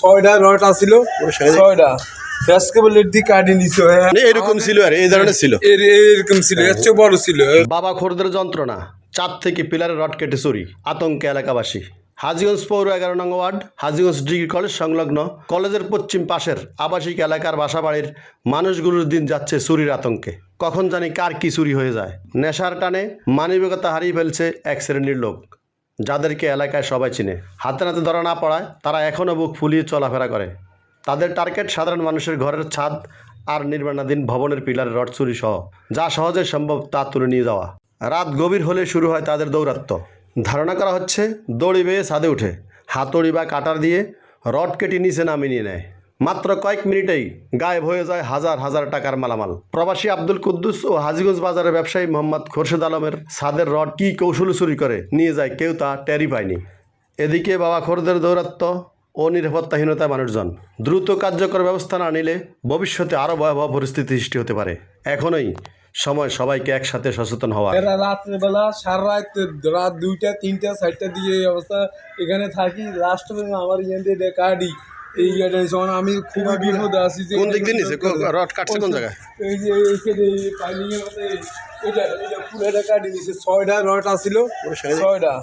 ছয়টা ছয়টা। নিছে মানে এরকম ছিল আর এই ধরনের ছিল। এরকম ছিল এর চেয়ে বড় ছিল। বাবা খোরদের যন্ত্রণা থেকে পিলারের রড কেটে চুরি আতঙ্কে এলাকাবাসী। হাজিগঞ্জ পৌর এগারো নং ওয়ার্ড হাজিগঞ্জ ডিগ্রি কলেজ সংলগ্ন কলেজের পশ্চিম পাশের আবাসিক এলাকার বাসাবাড়ির মানুষগুলোর দিন যাচ্ছে চুরির আতঙ্কে। কখন জানি কার কি চুরি হয়ে যায়। নেশার টানে মানবিকতা হারিয়ে ফেলছে এক শ্রেণির লোক। যাদেরকে এলাকায় সবাই চিনে। হাতে নাতে ধরা না পড়ায় তারা এখনও বুক ফুলিয়ে চলাফেরা করে। তাদের টার্গেট সাধারণ মানুষের ঘরের ছাদ আর নির্মাণাধীন ভবনের পিলার, রড চুরি সহ যা সহজে সম্ভব তা তুলে নিয়ে যাওয়া। রাত গভীর হলে শুরু হয় তাদের দৌরাত্ম্য। ধারণা করা হচ্ছে দড়ি বেয়ে ছাদে উঠে, হাতড়ি বা কাটার দিয়ে রড কেটে নিচে নামিয়ে নিয়ে নেয়। মাত্র কয়েক মিনিটেই গায়েব হয়ে যায় হাজার হাজার টাকার মালামাল। প্রবাসী আব্দুল কুদ্দুস ও হাজিগঞ্জ বাজারের ব্যবসায়ী মোহাম্মদ খোরশেদ আলমের ছাদের রড কী কৌশল চুরি করে, নিয়ে যায় কেউ তা টেরই পায়নি। এদিকে বাবা খোরদের দৌরাত্ম্য ও নিরাপত্তাহীনতা মানুষজন। দ্রুত কার্যকর ব্যবস্থা না নিলে ভবিষ্যতে আরও ভয়াবহ পরিস্থিতি সৃষ্টি হতে পারে। এখনই সময় সবাইকে একসাথে সচেতন হওয়া এরা রাত্রেবেলা সারা রাত রাত দুইটা, তিনটা, চারটা দিয়ে এই অবস্থা এখানে থাকি। লাস্ট আমার দিয়ে কাটি এই ইয়াটা যখন আমি খুবই বিপদে আছি যে কোন দিক দিয়ে নিছে রড কাটছে কোন জায়গায়? এই যে এইখানে পাইলিং এর মধ্যে এটা এটা পুরোটা কাটি নিছে ছয়টা রড আছিল ছয়টা।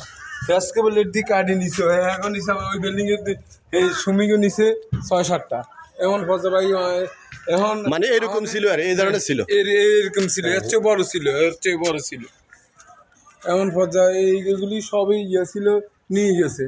ফ্যাস কেবলের দিকে কাটি নিছে এখন হিসাবে ওই বিল্ডিং এর এই সুমিংও নিছে ছয় সাতটা। এখন ফজর ভাই এখন মানে এরকম ছিল আর এই ধরনের ছিল। এর এরকম ছিল। এর চেয়ে বড় ছিল এর চেয়ে বড় ছিল। এমন পর্যায়ে এইগুলি সবই ইয়ে ছিল নিয়ে গেছে।